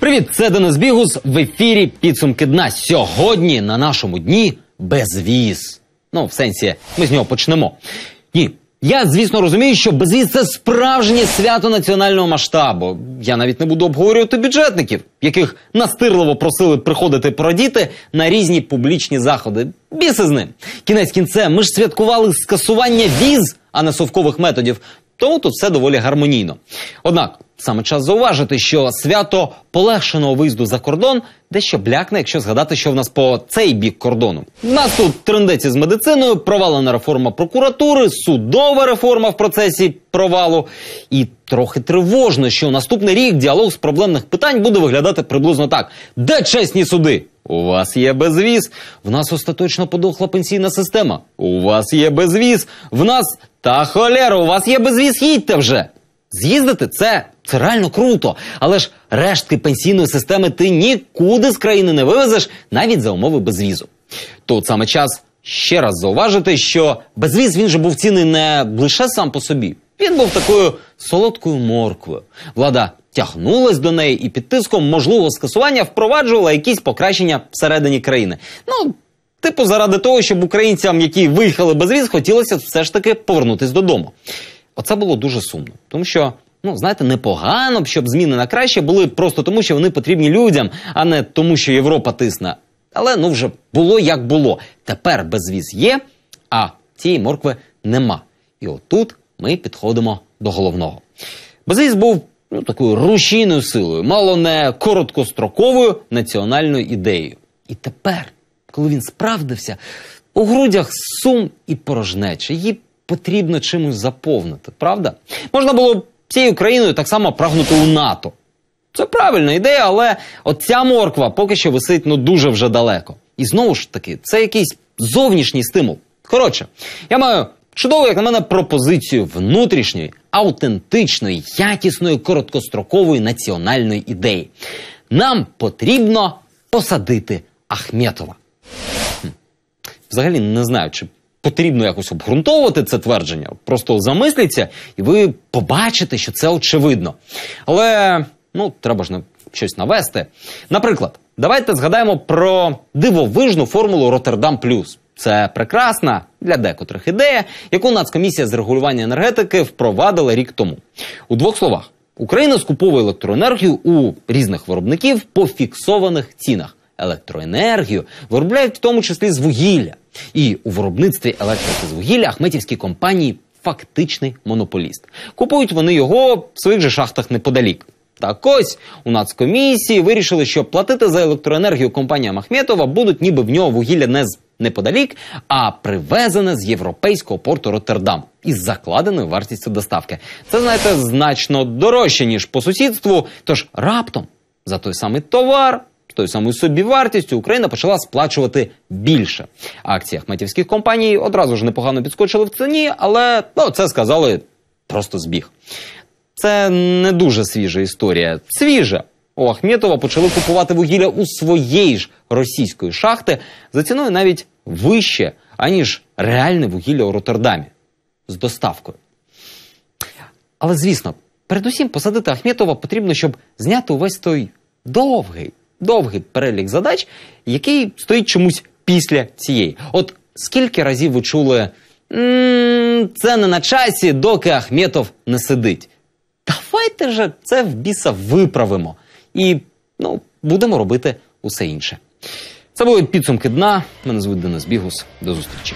Привіт, це Денис Бігус в ефірі Підсумки дна. Сьогодні на нашому дні безвіз. Ну, в сенсі, ми з нього почнемо. Ні. Я, звісно, розумію, що безвіз це справжнє свято національного масштабу. Я навіть не буду обговорювати бюджетників, яких настирливо просили приходити порадіти на різні публічні заходи. Біси з ним. Кінець кінцем, ми ж святкували скасування віз, а не совкових методів. Тому тут все доволі гармонійно. Однак саме час зауважити, що свято полегшеного виїзду за кордон дещо блякне, якщо згадати, що в нас по цей бік кордону. Нас тут трендеці з медициною, провалена реформа прокуратури, судова реформа в процесі провалу. І трохи тривожно, що наступний рік діалог з проблемних питань буде виглядати приблизно так: де чесні суди? У вас є безвіз. В нас остаточно подохла пенсійна система. У вас є безвіз. В нас та холера, у вас є безвіз. Їдьте вже. З'їздити це, це реально круто. Але ж рештки пенсійної системи ти нікуди з країни не вивезеш, навіть за умови безвізу. Тут саме час ще раз зауважити, що безвіз він же був цінний не лише сам по собі. Він був такою солодкою морквою. Влада тягнулась до неї і під тиском можливого скасування впроваджувала якісь покращення всередині країни. Ну, типу, заради того, щоб українцям, які виїхали без віз, хотілося все ж таки повернутись додому. Оце було дуже сумно, тому що. Ну, знаєте, непогано б, щоб зміни на краще були просто тому, що вони потрібні людям, а не тому, що Європа тисне. Але ну вже було як було. Тепер безвіз є, а цієї моркви нема. І отут ми підходимо до головного. Безвіз був ну, такою рушійною силою, мало не короткостроковою національною ідеєю. І тепер, коли він справдився, у грудях сум і порожнеча. Її потрібно чимось заповнити, правда? Можна було б цією країною так само прагнути у НАТО. Це правильна ідея, але от ця морква поки що висить ну дуже вже далеко. І знову ж таки, це якийсь зовнішній стимул. Коротше, я маю чудову, як на мене, пропозицію внутрішньої, аутентичної, якісної, короткострокової національної ідеї. Нам потрібно посадити Ахметова. Взагалі не знаю, чи потрібно якось обґрунтовувати це твердження. Просто замисліться, і ви побачите, що це очевидно. Але ну, треба ж щось навести. Наприклад, давайте згадаємо про дивовижну формулу Роттердам Плюс. Це прекрасна для декотрих ідея, яку Нацкомісія з регулювання енергетики впровадила рік тому. У двох словах, Україна скуповує електроенергію у різних виробників по фіксованих цінах. Електроенергію виробляють в тому числі з вугілля. І у виробництві електрики з вугілля ахметівські компанії фактичний монополіст. Купують вони його в своїх же шахтах неподалік. Так ось у Нацкомісії вирішили, що платити за електроенергію компаніям Ахметова будуть ніби в нього вугілля не з неподалік, а привезене з європейського порту Роттердам із закладеною вартістю доставки. Це знаєте значно дорожче ніж по сусідству. Тож раптом за той самий товар. Тою самою собівартістю Україна почала сплачувати більше. Акції ахметівських компаній одразу ж непогано підскочили в ціні, але ну, це сказали просто збіг. Це не дуже свіжа історія. Свіжа. У Ахметова почали купувати вугілля у своєї ж російської шахти за ціною навіть вище, аніж реальне вугілля у Роттердамі з доставкою. Але звісно, передусім посадити Ахметова потрібно, щоб зняти увесь той довгий, довгий перелік задач, який стоїть чомусь після цієї. От скільки разів ви чули, «М, це не на часі, доки Ахметов не сидить. Давайте же це в біса виправимо. І ну, будемо робити усе інше. Це були підсумки дна. Мене звуть Денис Бігус. До зустрічі.